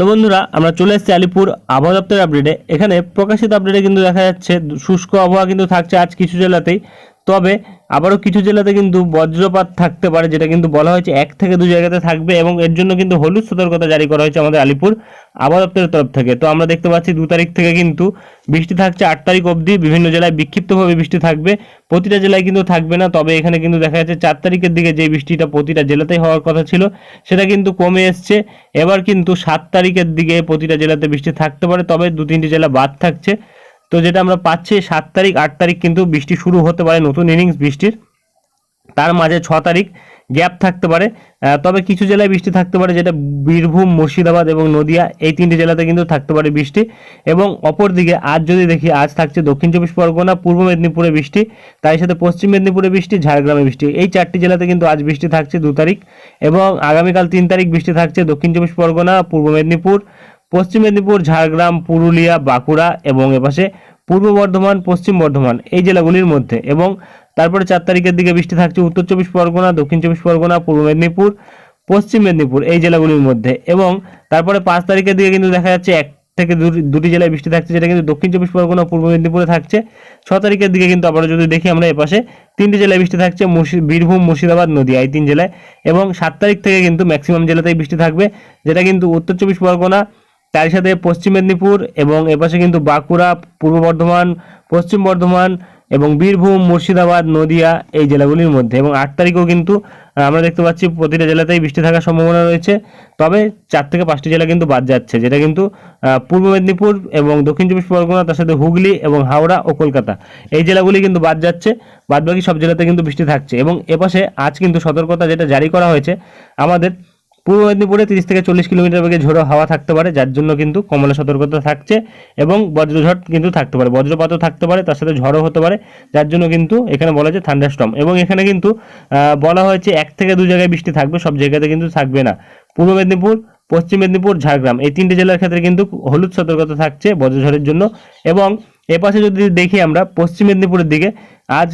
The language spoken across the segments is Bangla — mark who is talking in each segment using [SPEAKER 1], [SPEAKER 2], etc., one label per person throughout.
[SPEAKER 1] তো বন্ধুরা, আমরা চলে এসেছি আলিপুর আবহাওয়া দপ্তরের আপডেটে এখানে প্রকাশিত আপডেটে কিন্তু দেখা যাচ্ছে, শুষ্ক আবহাওয়া কিন্তু থাকছে আজ কিছু জেলাতেই। তবে আবারও কিছু জেলাতে কিন্তু বজ্রপাত থাকতে পারে, যেটা কিন্তু বলা হয়েছে এক থেকে দু জায়গাতে থাকবে এবং এর জন্য কিন্তু হলুদ সতর্কতা জারি করা হয়েছে আমাদের আলিপুর আবহাওয়া দপ্তরের তরফ থেকে। তো আমরা দেখতে পাচ্ছি দু তারিখ থেকে কিন্তু বৃষ্টি থাকছে আট তারিখ অবধি, বিভিন্ন জেলায় বিক্ষিপ্তভাবে বৃষ্টি থাকবে, প্রতিটা জেলায় কিন্তু থাকবে না, তবে এখানে কিন্তু দেখা যাচ্ছে চার তারিখের দিকে যে বৃষ্টিটা প্রতিটা জেলাতেই হওয়ার কথা ছিল, সেটা কিন্তু কমে এসছে। এবার কিন্তু সাত তারিখের দিকে প্রতিটা জেলাতে বৃষ্টি থাকতে পারে, তবে দু তিনটি জেলা বাদ থাকছে। তো যেটা আমরা পাচ্ছি সাত তারিখ, আট তারিখ কিন্তু বৃষ্টি শুরু হতে পারে নতুন ইনিংস বৃষ্টির। তার মাঝে ছ তারিখ গ্যাপ থাকতে পারে। তবে কিছু জেলায় বৃষ্টি থাকতে পারে, যেটা বীরভূম, মুর্শিদাবাদ এবং নদিয়া, এই তিনটি জেলাতে কিন্তু থাকতে পারে বৃষ্টি। এবং অপরদিকে আজ যদি দেখি, আজ থাকছে দক্ষিণ চব্বিশ পরগনা, পূর্ব মেদিনীপুরে বৃষ্টি, তার সাথে পশ্চিম মেদিনীপুরে বৃষ্টি, ঝাড়গ্রামে বৃষ্টি। এই চারটি জেলাতে কিন্তু আজ বৃষ্টি থাকছে দু তারিখ। এবং আগামীকাল তিন তারিখ বৃষ্টি থাকছে দক্ষিণ চব্বিশ পরগনা, পূর্ব মেদিনীপুর পশ্চিম মেদিনীপুর, ঝাড়গ্রাম, পুরুলিয়া, বাঁকুড়া এবং এপাশে পূর্ব বর্ধমান, পশ্চিম বর্ধমান এই জেলাগুলির মধ্যে এবং তারপরে চার তারিখের দিকে বৃষ্টি থাকছে উত্তর চব্বিশ পরগনা, দক্ষিণ চব্বিশ পরগনা, পূর্ব মেদিনীপুর, পশ্চিম মেদিনীপুর এই জেলাগুলির মধ্যে এবং তারপরে পাঁচ তারিখের দিকে কিন্তু দেখা যাচ্ছে এক থেকে দুটি জেলায় বৃষ্টি থাকছে যেটা কিন্তু দক্ষিণ চব্বিশ পরগনা, পূর্ব মেদিনীপুরে থাকছে। ছ তারিখের দিকে কিন্তু আবার যদি দেখি আমরা এপাশে তিনটি জেলায় বৃষ্টি থাকছে বীরভূম, মুর্শিদাবাদ, নদীয়া এই তিন জেলায় এবং সাত তারিখ থেকে কিন্তু ম্যাক্সিমাম জেলাতেই বৃষ্টি থাকবে, যেটা কিন্তু উত্তর চব্বিশ পরগনা তার সাথে পশ্চিম মেদিনীপুর এবং এপাশে কিন্তু বাঁকুড়া, পূর্ব বর্ধমান, পশ্চিম বর্ধমান এবং বীরভূম, মুর্শিদাবাদ, নদিয়া এই জেলাগুলির মধ্যে এবং আট তারিখেও কিন্তু আমরা দেখতে পাচ্ছি প্রতিটা জেলাতেই বৃষ্টি থাকার সম্ভাবনা রয়েছে। তবে চার থেকে পাঁচটি জেলা কিন্তু বাদ যাচ্ছে, যেটা কিন্তু পূর্ব মেদিনীপুর এবং দক্ষিণ চব্বিশ পরগনা, তার সাথে হুগলি এবং হাওড়া ও কলকাতা এই জেলাগুলি কিন্তু বাদ যাচ্ছে। বাদবাকি সব জেলাতে কিন্তু বৃষ্টি থাকছে এবং এপাশে আজ কিন্তু সতর্কতা যেটা জারি করা হয়েছে, আমাদের পূর্ব মেদিনীপুরে তিরিশ থেকে চল্লিশ কিলোমিটার বেগে ঝোড়ো হাওয়া থাকতে পারে, যার জন্য কিন্তু কমলা সতর্কতা থাকছে এবং বজ্রঝড় কিন্তু থাকতে পারে, বজ্রপাতও থাকতে পারে, তার সাথে ঝড়ও হতে পারে, যার জন্য কিন্তু এখানে বলা হয়েছে থান্ডারস্টর্ম এবং এখানে কিন্তু বলা হয়েছে এক থেকে দু জায়গায় বৃষ্টি থাকবে, সব জায়গাতে কিন্তু থাকবে না। পূর্ব মেদিনীপুর, পশ্চিম মেদিনীপুর, ঝাড়গ্রাম এই তিনটে জেলার ক্ষেত্রে কিন্তু হলুদ সতর্কতা থাকছে বজ্রঝড়ের জন্য এবং এপাশে যদি দেখি আমরা, পশ্চিম মেদিনীপুরের দিকে, আজ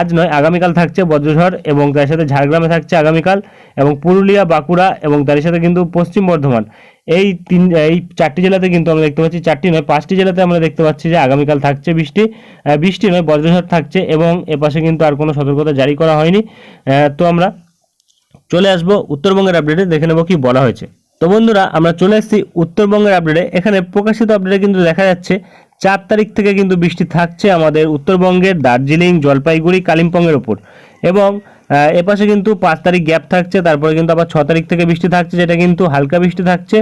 [SPEAKER 1] আজ নয়, আগামীকাল থাকছে বজ্রঝড় এবং তার সাথে ঝাড়গ্রামে থাকছে আগামীকাল এবং পুরুলিয়া, বাঁকুড়া এবং তার সাথে কিন্তু পশ্চিম বর্ধমান। এই তিন, এই চারটি জেলাতে কিন্তু আমরা দেখতে পাচ্ছি, চারটি নয়, পাঁচটি জেলাতে আমরা দেখতে পাচ্ছি যে আগামীকাল থাকছে বৃষ্টি বৃষ্টি নয়, বজ্রঝড় থাকছে এবং এপাশে কিন্তু আর কোনো সতর্কতা জারি করা হয়নি। তো আমরা চলে আসব উত্তরবঙ্গের আপডেটে দেখে নেব কি বলা হয়েছে। তো বন্ধুরা, আমরা চলে এসেছি উত্তরবঙ্গের আপডেটে এখানে প্রকাশিত আপডেটে কিন্তু দেখা যাচ্ছে চার তারিখ থেকে কিন্তু বৃষ্টি থাকছে আমাদের উত্তরবঙ্গের দার্জিলিং, জলপাইগুড়ি, কালিম্পংয়ের ওপর এবং এপাশে কিন্তু পাঁচ তারিখ গ্যাপ থাকছে, তারপরে কিন্তু আবার ছ তারিখ থেকে বৃষ্টি থাকছে, যেটা কিন্তু হালকা বৃষ্টি থাকছে।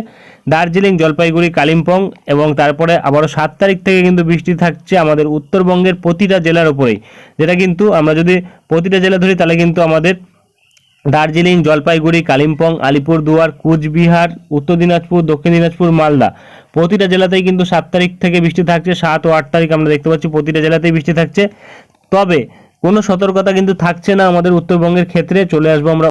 [SPEAKER 1] দার্জিলিং, জলপাইগুড়ি, কালিম্পং এবং তারপরে আবারও সাত তারিখ থেকে কিন্তু বৃষ্টি থাকছে আমাদের উত্তরবঙ্গের প্রতিটা জেলার ওপরেই যেটা কিন্তু আমরা যদি প্রতিটা জেলা ধরি, তাহলে কিন্তু আমাদের দার্জিলিং, জলপাইগুড়ি, কালিম্পং, আলিপুরদুয়ার, কুচবিহার, উত্তর দিনাজপুর, দক্ষিণ দিনাজপুর, মালদা। প্রতিটা জেলাতেই কিন্তু সাত তারিখ থেকে বৃষ্টি থাকছে, সাত ও আট তারিখ আমরা দেখতে পাচ্ছি প্রতিটা জেলাতেই বৃষ্টি থাকছে। তবে কোনো সতর্কতা কিন্তু থাকছে না আমাদের উত্তরবঙ্গের ক্ষেত্রে, চলে আসব আমরা